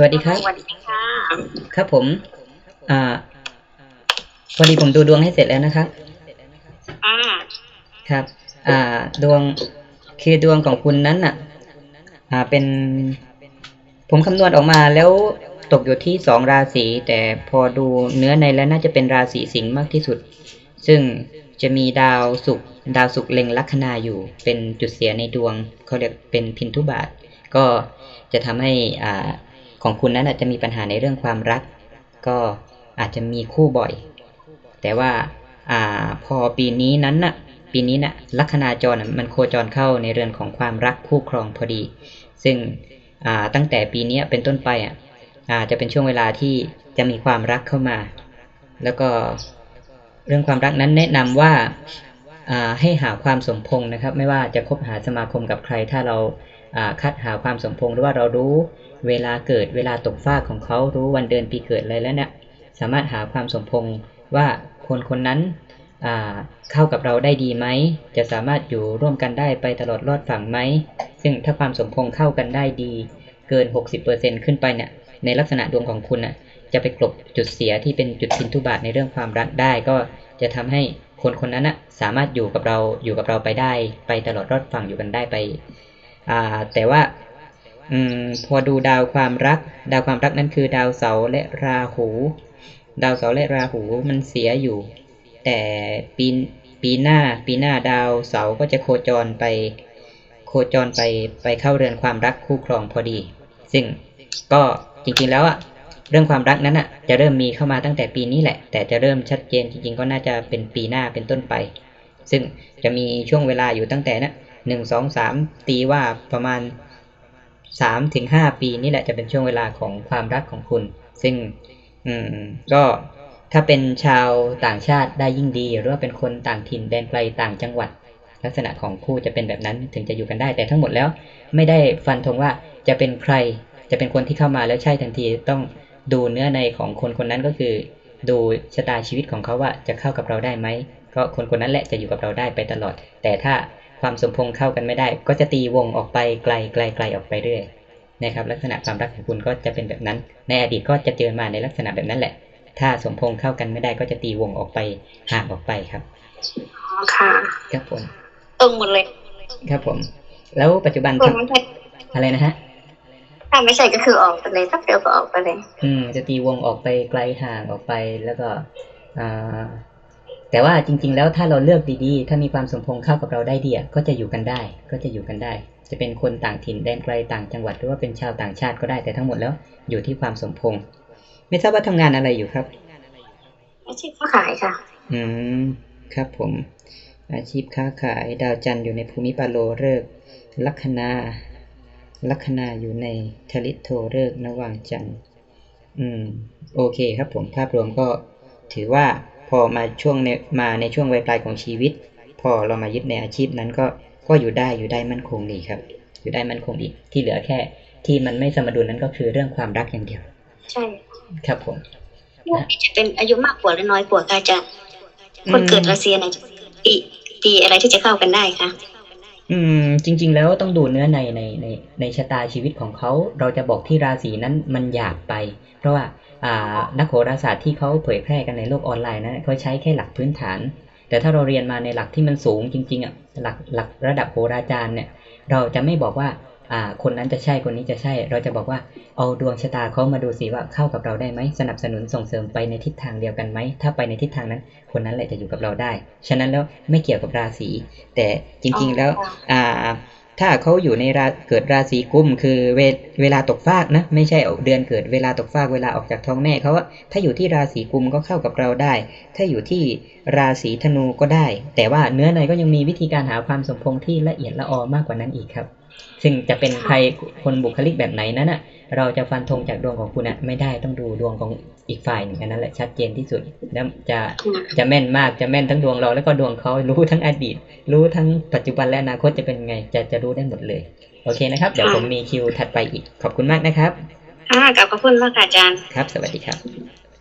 สวัสดีครับ สวัสดีค่ะ ครับผม อ่า พอดีผมดูดวงให้เสร็จแล้วนะครับ อ่า ครับ อ่า ดวง คือดวงของคุณนั้นอะ อ่า เป็น ผมคำนวณออกมาแล้วตกอยู่ที่สองราศี แต่พอดูเนื้อในแล้วน่าจะเป็นราศีสิงห์มากที่สุด ซึ่งจะมีดาวศุกร์ดาวศุกร์เล็งลัคนาอยู่ เป็นจุดเสียในดวง เขาเรียกเป็นพินทุบาท ก็จะทำให้อ่า ของคุณนั้นอาจจะมีปัญหาในเรื่องความรัก ก็อาจจะมีคู่บ่อย แต่ว่าอพอปีนี้นั้นน่ะปีนี้น่ะลัคนาจรน่ะมันโคจรเข้าในเรือนของความรักคู่ครองพอดี ซึ่งตั้งแต่ปีนี้เป็นต้นไปอะจะเป็นช่วงเวลาที่จะมีความรักเข้ามา แล้วก็เรื่องความรักนั้นแนะนำว่าอ่าให้หาความสมพงษ์นะครับ ไม่ว่าจะคบหาสมาคมกับใคร ถ้าเราคัดหาความสมพงษ์หรือว่าเรารู้ เวลาเกิดเวลาตกฟากของเขารู้วันเดือนปีเกิดอะไรแล้วเนี่ยสามารถหาความสมพงษ์ว่าคนคนนั้นเข้ากับเราได้ดีไหม จะสามารถอยู่ร่วมกันได้ไปตลอดรอดฝั่งไหม ซึ่งถ้าความสมพงษ์เข้ากันได้ดี เกิน 60%ขึ้นไปเนี่ยในลักษณะดวงของคุณน่ะจะไปกลบจุดเสียที่เป็นจุดพินทุบาทในเรื่องความรักได้ ก็จะทำให้คนคนนั้นน่ะสามารถอยู่กับเราอยู่กับเราไปได้ ไปตลอดรอดฝั่งอยู่กันได้ไปแต่ว่า พอดูดาวความรัก ดาวความรักนั้นคือดาวเสาร์และราหู ดาวเสาร์และราหูมันเสียอยู่ แต่ปีปีหน้าปีหน้าดาวเสาร์ก็จะโคจรไป โคจรไปไปเข้าเรือนความรักคู่ครองพอดี ซึ่งก็จริงๆแล้วอะเรื่องความรักนั้นอะจะเริ่มมีเข้ามาตั้งแต่ปีนี้แหละ แต่จะเริ่มชัดเจนจริงๆ ก็น่าจะเป็นปีหน้าเป็นต้นไป ซึ่งจะมีช่วงเวลาอยู่ตั้งแต่นะหนึ่งสองสามตีว่าประมาณ สามถึงห้าปีนี่แหละจะเป็นช่วงเวลาของความรักของคุณ ซึ่งอืมก็ถ้าเป็นชาวต่างชาติได้ยิ่งดี หรือว่าเป็นคนต่างถิ่นแดนไกลต่างจังหวัด ลักษณะของคู่จะเป็นแบบนั้นถึงจะอยู่กันได้แต่ทั้งหมดแล้ว ไม่ได้ฟันธงว่าจะเป็นใคร จะเป็นคนที่เข้ามาแล้วใช่ทันทีต้องดูเนื้อในของคนคนนั้นก็คือ ดูชะตาชีวิตของเขาว่าจะเข้ากับเราได้ไหมก็คนคนนั้นแหละจะอยู่กับเราได้ไปตลอด แต่ถ้า ความสมพงษ์เข้ากันไม่ได้ ก็จะตีวงออกไปไกลไกลไกลออกไปเรื่อยนะครับ ลักษณะความรักของคุณก็จะเป็นแบบนั้น ในอดีตก็จะเจอมาในลักษณะแบบนั้นแหละ ถ้าสมพงษ์เข้ากันไม่ได้ก็จะตีวงออกไปห่างออกไปครับอ๋อค่ะครับผมตรงหมดเลย ครับผม แล้วปัจจุบันส่วนทำไม่ใช่อะไรนะฮะถ้าไม่ใช่ก็คือออกไปเลยสักเดียวก็ออกไปเลย อืม จะตีวงออกไปไกลห่างออกไปแล้วก็อ่า แต่ว่าจริง ๆ แล้วถ้าเราเลือกดีๆ ถ้ามีความสมพงษ์เข้ากับเราได้ดีอะก็จะอยู่กันได้ ก็จะอยู่กันได้ จะเป็นคนต่างถิ่นแดนไกลต่างจังหวัดหรือว่าเป็นชาวต่างชาติก็ได้แต่ทั้งหมดแล้วอยู่ที่ความสมพงษ์ไม่ทราบว่าทำงานอะไรอยู่ครับอาชีพค้าขายค่ะ อืม ครับผม อาชีพค้าขาย ดาวจันทร์อยู่ในภูมิปาโลฤกษ์ลัคนาลัคนาอยู่ในทลิตโทฤกษ์นวางจันทร์อืม โอเคครับผมภาพรวมก็ถือว่า พอมาช่วงในมาในช่วงวัยปลายของชีวิต พอเรามายึดในอาชีพนั้นก็ก็อยู่ได้อยู่ได้มั่นคงดีครับ อยู่ได้มั่นคงดีที่เหลือแค่ที่มันไม่สมดุลนั้นก็คือเรื่องความรักอย่างเดียว ใช่ครับผมพวกนี้จะเป็นอายุมากกว่าหรือน้อยกว่าค่ะอาจารย์คนเกิดรัสเซียเนี่ยปีปีอะไรที่จะเข้ากันได้คะ อืม จริง ๆ แล้วต้องดูเนื้อในในในในชะตาชีวิตของเขา เราจะบอกที่ราศีนั้นมันหยาบไป เพราะว่าอ่านักโหราศาสตร์ที่เขาเผยแพร่กันในโลกออนไลน์นะเขาใช้แค่หลักพื้นฐาน แต่ถ้าเราเรียนมาในหลักที่มันสูงจริงๆอะหลักหลักระดับโหราจารย์เนี่ย เราจะไม่บอกว่า คนนั้นจะใช่คนนี้จะใช่ เราจะบอกว่าเอาดวงชะตาเขามาดูสิว่าเข้ากับเราได้ไหมสนับสนุนส่งเสริมไปในทิศทางเดียวกันไหมถ้าไปในทิศทางนั้น คนนั้นแหละจะอยู่กับเราได้ ฉะนั้นแล้วไม่เกี่ยวกับราศีแต่จริง ๆ แล้วอ่าถ้าเขาอยู่ในราเกิดราศีกุมคือเวเวลาตกฟากนะไม่ใช่เดือนเกิดเวลาตกฟากเวลาออกจากท้องแม่เขาว่าถ้าอยู่ที่ราศีกุมก็เข้ากับเราได้ ถ้าอยู่ที่ราศีธนูก็ได้ แต่ว่าเนื้อในก็ยังมีวิธีการหาความสมพงษ์ที่ละเอียดละออมากกว่านั้นอีกครับ ซึ่งจะเป็นใครคนบุคลิกแบบไหนนั้นน่ะ เราจะฟันธงจากดวงของคุณอะไม่ได้ต้องดูดวงของอีกฝ่ายหนึ่งอันนั้นแหละชัดเจนที่สุดแล้วจะจะแม่นมากจะแม่นทั้งดวงเราแล้วก็ดวงเขารู้ทั้งอดีต รู้ทั้งปัจจุบันและอนาคตจะเป็นไง จะจะรู้ได้หมดเลย โอเคนะครับ เดี๋ยวผมมีคิวถัดไปอีกขอบคุณมากนะครับ ค่ะขอบคุณมากค่ะอาจารย์ ครับ สวัสดีครับ